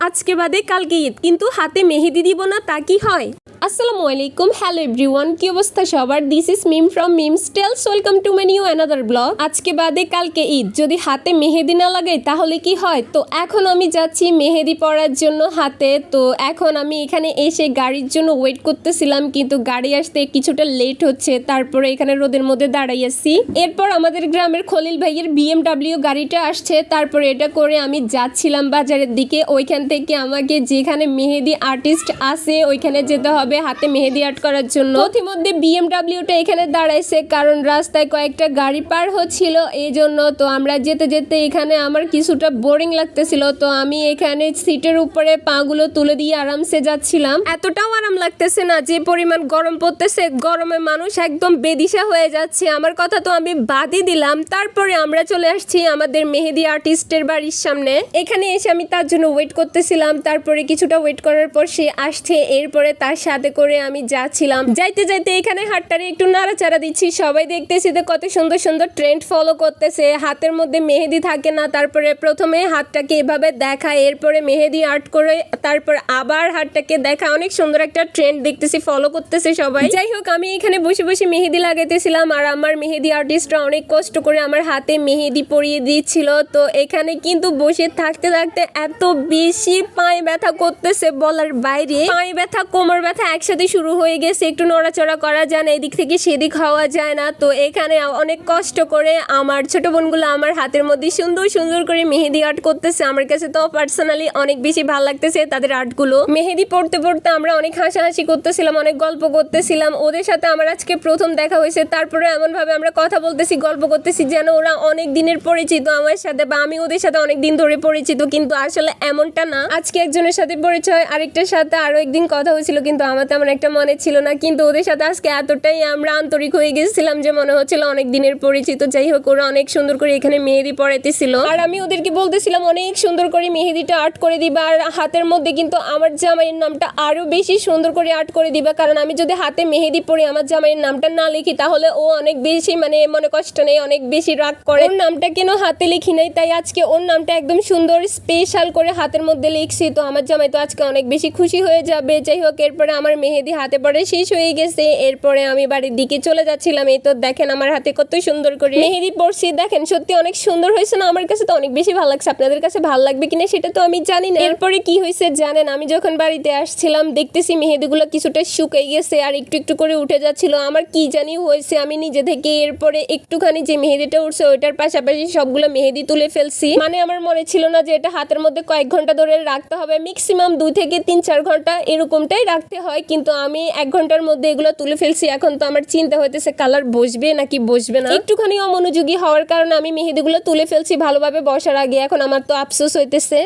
আজকে বাদে কালকে ঈদ কিন্তু হাতে মেহেদি দিব না তা কি হয়? আসসালামু আলাইকুম। হ্যালো এভরিওয়ান কি অবস্থা সবার? This is Mim from Mim styles welcome to my new another blog আজকে বাদে কালকে ঈদ। যদি হাতে মেহেদি না লাগাই, তাহলে কি হয়? তো এখন আমি যাচ্ছি মেহেদি পরার জন্য হাতে। তো এখন আমি এখানে এসে গাড়ির জন্য ওয়েট করতেছিলাম, কিন্তু গাড়ি আসতে কিছুটা লেট হচ্ছে। তারপরে এখানে রোদের মধ্যে দাঁড়াই আছি। এরপর আমাদের গ্রামের খলিল ভাইয়ের বিএমডাব্লিউ গাড়িটা আসছে। তারপরে এটা করে আমি যাচ্ছিলাম বাজারের দিকে। ওইখান থেকে আমাকে যেখানে মেহেদি আর্টিস্ট আছে, ওইখানে যেতে হবে। হাতে মেহেদি আর্ট করার জন্য। ইতিমধ্যে বিএমডাব্লিউটা এখানে দাঁড়াইছে, কারণ রাস্তায় কয়েকটা গাড়ি পার হচ্ছিল এই জন্য তো আমরা যেতে যেতে এখানে আমার কিছুটা বোরিং লাগতেছিল, তো আমি এখানে সিটের উপরে পাগুলো তুলে দিয়ে আরামসে যাচ্ছিলাম। এতটাও আরাম লাগতেছে না, যে পরিমাণ গরম পড়তেছে, গরমে মানুষ একদম বেদিশা হয়ে যাচ্ছে। আমার কথা তো আমি বাদই দিলাম। তারপরে আমরা চলে আসছি আমাদের মেহেদি আর্টিস্টের বাড়ির সামনে। এখানে এসে আমি তার জন্য ওয়েট করতেছিলাম। তারপরে কিছুটা ওয়েট করার পর সে আসছে, এরপরে তার সাথে করে আমি যাচ্ছিলাম। যাইতে যাইতে এখানে হাতটারে একটু নাড়াচাড়া দিচ্ছি। সবাই দেখতেছি যে কত সুন্দর সুন্দর ট্রেন্ড ফলো করতেছে। হাতের মধ্যে মেহেদি থাকে না, তারপরে প্রথমে হাতটাকে এভাবে দেখা, এরপরে মেহেদি আর্ট করে, তারপর আবার হাতটাকে দেখা। অনেক সুন্দর একটা ট্রেন্ড দেখতেছি ফলো করতেছে সবাই। যাই হোক, আমি এখানে বসে বসে মেহেদি লাগাইতেছিলাম আর আমার মেহেদি আর্টিস্টরা অনেক কষ্ট করে আমার হাতে মেহেদি পরিয়ে দিচ্ছিল। তো এখানে কিন্তু বসে থাকতে থাকতে এত বেশি পায়ে ব্যথা করতেছে বলার বাইরে। পায়ে ব্যথা, কোমর ব্যথা একসাথে শুরু হয়ে গেছে, একটু নড়াচড়া করা যায় না, এদিক থেকে সেদিক হওয়া যায় না। তো এখানে অনেক কষ্ট করে আমার ছোট বোনগুলো আমার হাতের মধ্যে সুন্দর সুন্দর করে মেহেদি আর্ট করতেছে। আমার কাছে তো পার্সোনালি অনেক বেশি ভালো লাগতেছে তাদের আর্টগুলো মেহেদি পড়তে পড়তে আমরা অনেক হাসাহাসি করতেছিলাম, অনেক গল্প করতেছিলাম। ওদের সাথে আমার আজকে প্রথম দেখা হয়েছে। তারপরে এমনভাবে আমরা কথা বলতেছি, গল্প করতেছি, যেন ওরা অনেক দিনের পরিচিত আমার সাথে বা আমি ওদের সাথে অনেক দিন ধরে পরিচিত। কিন্তু আসলে এমনটা না। আজকে একজনের সাথে পরিচয়, আরেকটার সাথে আরও একদিন কথা হয়েছিল, কিন্তু আমার তেমন একটা মনে ছিল না, কিন্তু ওদের সাথে আজকে এতটাই আমরা আন্তরিক হয়ে গেছিলাম যে মনে হচ্ছিল অনেক দিনের পরিচিত। যাই হোক, ওরা অনেক সুন্দর করে এখানে মেহেদি পড়াইতেছিল আর আমি ওদেরকে বলতেছিলাম, অনেক সুন্দর করে মেহেদিটা আর্ট করে দিবা, আর হাতের মধ্যে কিন্তু আমার জামাইয়ের নামটা আরও বেশি সুন্দর করে আর্ট করে দিবা, কারণ আমি যদি হাতে মেহেদি পরে, আমার জামাইয়ের নামটা না লিখি, তাহলে ও অনেক বেশি মানে মনে কষ্ট নেই, অনেক বেশি রাগ করে। ওর নামটা কেন হাতে লিখি নাই? তাই আজকে ওর নামটা একদম সুন্দর স্পেশাল করে হাতের মধ্যে লিখছি, তো আমার জামাই তো আজকে অনেক বেশি খুশি হয়ে যাবে। যাই হোক, এরপরে আমার মেহেদি হাতে পড়ে শেষ হয়ে গেছে। এরপরে আমি বাড়ির দিকে চলে যাচ্ছিলাম। এই তো দেখেন আমার হাতে কত সুন্দর করে মেহেদি পড়ছি। দেখেন, সত্যি অনেক সুন্দর হয়েছে না? আমার কাছে তো অনেক বেশি ভালো লাগছে। আপনাদের কাছে ভালো লাগবে কিনা সেটা তো আমি জানি না। এরপরে কি হয়েছে জানেন, আমি যখন বাড়িতে আসছিলাম, দেখতেছি মেহেদিগুলো কিছুটা শুকিয়ে গেছে আর একটু একটু করে উঠে যাচ্ছিল। আমার কি জানি হয়েছে, আমি নিজে থেকে এরপরে একটুখানি যে মেহেদিটা উঠছে, ওইটার পাশাপাশি সবগুলো মেহেদি তুলে ফেলছি। মানে আমার মনে ছিল না যে এটা হাতের মধ্যে কয়েক ঘণ্টা ধরে রাখতে হবে। ম্যাক্সিমাম দুই থেকে তিন চার ঘণ্টা এরকমটাই রাখতে হয়, কিন্তু আমি এক ঘণ্টার মধ্যে এগুলো তুলে ফেলছি। এখন তো আমার চিন্তা হইতেছে, কালার বসবে নাকি বসবে না? একটুখানি অমনোযোগী হওয়ার কারণে আমি মেহেদিগুলো তুলে ফেলছি ভালোভাবে বসার আগে। এখন আমার তো আফসোস হইতেছে।